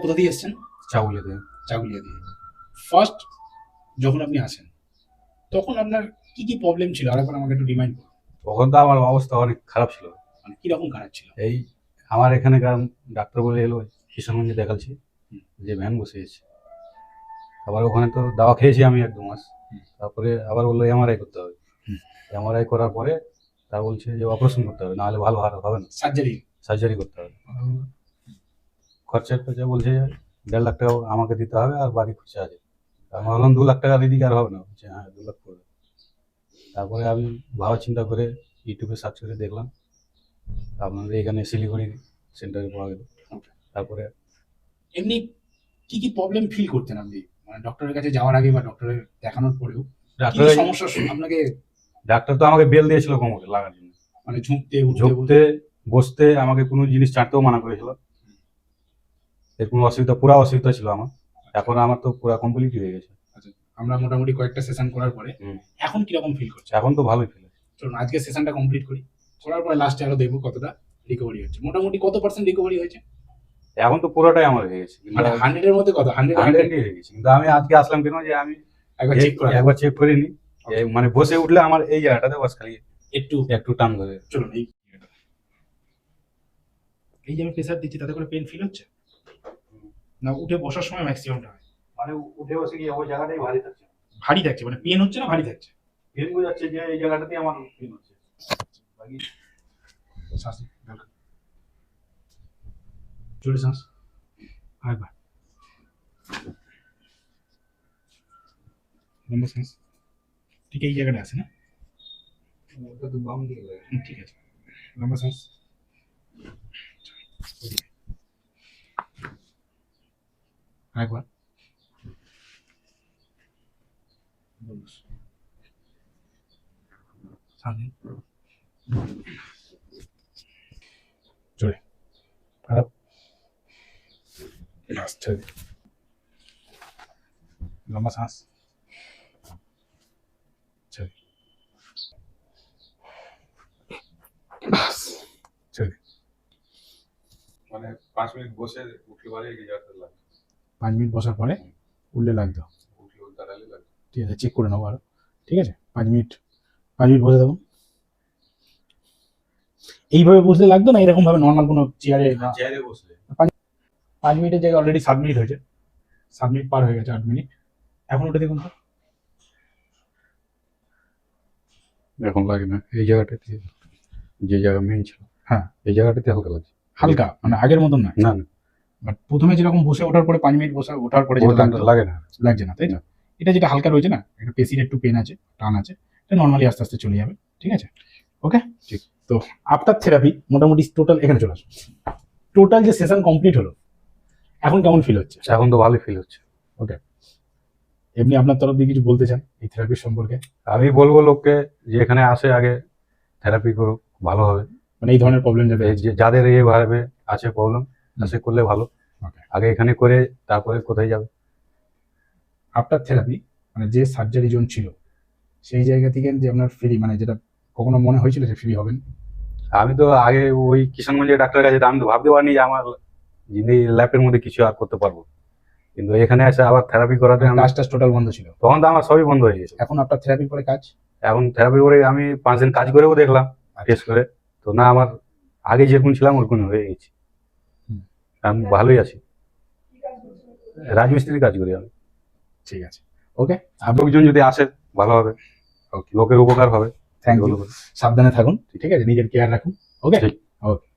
কোথা দিয়ে এসছেন? চাউলিয়াতে চাকুলিয়া দিয়ে। ফার্স্ট যখন আপনি আসেন তখন আপনার কি কি প্রবলেম ছিল? আরেকবার আমাকে একটু রিমাইন্ড করুন। তখন তো আমার অবস্থা অনেক খারাপ ছিল। মানে কীরকম খারাপ ছিল? এই আমার এখানকার ডাক্তার বলে এলো কিষানগঞ্জে দেখাচ্ছি যে ভ্যান বসিয়েছে আবার ওখানে তো দাওয়া খেয়েছি আমি এক দু মাস। তারপরে আবার বলল এমআরআই করতে হবে। এমআরআই করার পরে তার বলছে যে অপারেশন করতে হবে নাহলে ভালো আর হবে না। সার্জারি সার্জারি করতে হবে। খরচা খরচা বলছে দেড় লাখ টাকা আমাকে দিতে হবে আর বাকি খরচা আছে। আমি ভাবলাম দু লাখ টাকা দিদি আর হবে না। বলছে হ্যাঁ দু লাখ পড়বে তারপরে আমি ভাবা চিন্তা করে ইউটিউবে সার্চ করে দেখলাম। আপনাদের এখানে শিলিগুড়ি সেন্টারে পাওয়া গেল। তারপরে এমনি কি কি প্রবলেম ফিল করতেন আপনি? মানে ডক্টরের কাছে যাওয়ার আগে বা ডক্টরের দেখানোর পরেও ডাক্তার সমস্যা আপনাকে ডাক্তার তো আমাকে বেল দিয়েছিল কোমরে লাগার জন্য। মানে ঝুঁকতে উঠতে ঝুঁকতে বসতে আমাকে কোনো জিনিস চাটতেও মানা করেছিল। এর কোনো অসুবিধা পুরা অসুবিধা ছিল আমার। এখন আমার তো পুরা কমপ্লিট হয়ে গেছে। আমরা মোটামুটি কয়েকটা সেশন করার পরে। এখন কীরকম ফিল করছে? এখন তো ভালোই ফিল হচ্ছে। চলুন আজকে সেশনটা কমপ্লিট করি। করার পরে লাস্টে আরও দেখব কতটা রিকভারি হচ্ছে। মোটামুটি কত পার্সেন্ট রিকভারি হয়েছে? এখন তো পুরোটাই আমার হয়ে গেছে। মানে হান্ড্রেডের মধ্যে কত? হান্ড্রেড হান্ড্রেড হয়ে গেছে। কিন্তু আমি আজকে আসলাম কেন যে আমি একবার চেক করা একবার চেক করিনি যে মানে বসে উঠলে আমার এই জায়গাটাতে বাস খালি একটু একটু টান ধরে। চলুন এই এই যে আমি প্রেসার দিচ্ছি তাতে করে পেন ফিল হচ্ছে? না উঠে বসার সময় ম্যাক্সিমামটা হয়। মানে উঠে বসে গিয়ে ওই জায়গাটাই ভারী থাকছে। ভারী থাকছে মানে পেন হচ্ছে না ভারী থাকছে? পেন বোঝাচ্ছে যে এই জায়গাটাতেই আমার পেন হচ্ছে। বাকি শ্বাস জোরে শ্বাস আরেকবার লম্বা শ্বাস ঠিক এই জায়গাটা আছে না? ওটা তো বাম দিকে। ঠিক আছে। লম্বা শ্বাস আরেকবার। জোরে। খারাপ? বাস ছেড়ে। লম্বা শ্বাস। ছেড়ে ছেড়ে মানে পাঁচ মিনিট বসে উঠলে পারে এই জায়গাটা লাগে পাঁচ মিনিট বসার পরে উঠলে লাগতো। ঠিক আছে চেক করে নেব আরও। ঠিক আছে? পাঁচ মিনিট পাঁচ মিনিট বসে থাকুন। এইভাবে বসলে লাগতো না? এরকম ভাবে নর্মাল কোনো চেয়ারে চেয়ারে বসলে। পাঁচ মিনিটের জায়গায় অলরেডি সাত মিনিট হয়েছে। সাত মিনিট পার হয়ে গেছে আট মিনিট। এখন ওটা দেখুন তো। এখন লাগে না। এই জায়গাটাতে যে জায়গা মেন ছিল হ্যাঁ। এই জায়গাটাতে হালকা লাগছে। হালকা? মানে আগের মতন না না না। বাট প্রথমে যেরকম বসে ওঠার পরে পাঁচ মিনিট বসে ওঠার পরে যেটা লাগে না। লাগছে না তাই না এটা যেটা হালকা রয়েছে না এটা পেশির একটু পেন আছে টান আছে এটা নর্মালি আস্তে আস্তে চলে যাবে ঠিক আছে? ওকে ঠিক। তো আফটার থেরাপি মোটামুটি টোটাল এখানে চলে আসুন টোটাল যে সেশন কমপ্লিট হলো এখন কেমন ফিল হচ্ছে? এখন তো ভালোই ফিল হচ্ছে। ওকে এমনি আপনার তরফ দিয়ে কিছু বলতে চান এই থেরাপির সম্পর্কে? আমি বলব লোককে যে এখানে আসে আগে থেরাপি করুক ভালো হবে। মানে এই ধরনের প্রবলেম যাতে এই যে যাদের এইভাবে আছে প্রবলেম আসে করলে ভালো। আগে এখানে করে তারপরে কোথায় যাবে? আফটার থেরাপি মানে যে সার্জারি জোন ছিল সেই জায়গা থেকে যে আপনার ফ্রি মানে যেটা কখনো মনে হয়েছিল যে ফ্রি হবেন? আমি তো আগে ওই কিষানগঞ্জের ডাক্তারের কাছে আমি তো ভাবতে পারিনি যে আমার জিন্দি ল্যাপের মধ্যে কিছু আর করতে পারব। কিন্তু এখানে এসে আবার থেরাপি করাতে আমি কাজ টাজ টোটাল বন্ধ ছিল? তখন তো আমার সবই বন্ধ হয়ে গেছে। এখন আপনার থেরাপির পরে কাজ? এখন থেরাপি করে আমি পাঁচ দিন কাজ করেও দেখলাম টেস্ট করে। তো না আমার আগে যেরকম ছিলাম ওরকম হয়ে গেছি। আমি ভালোই আছি। রাজমিস্ত্রির কাজ করি আমি। ঠিক আছে। ওকে আর লোকজন যদি আসে ভালো হবে। ওকে লোকের উপকার হবে। থ্যাংক ইউ সাবধানে থাকুন। ঠিক আছে? নিজের কেয়ার রাখুন। ওকে ঠিক। ওকে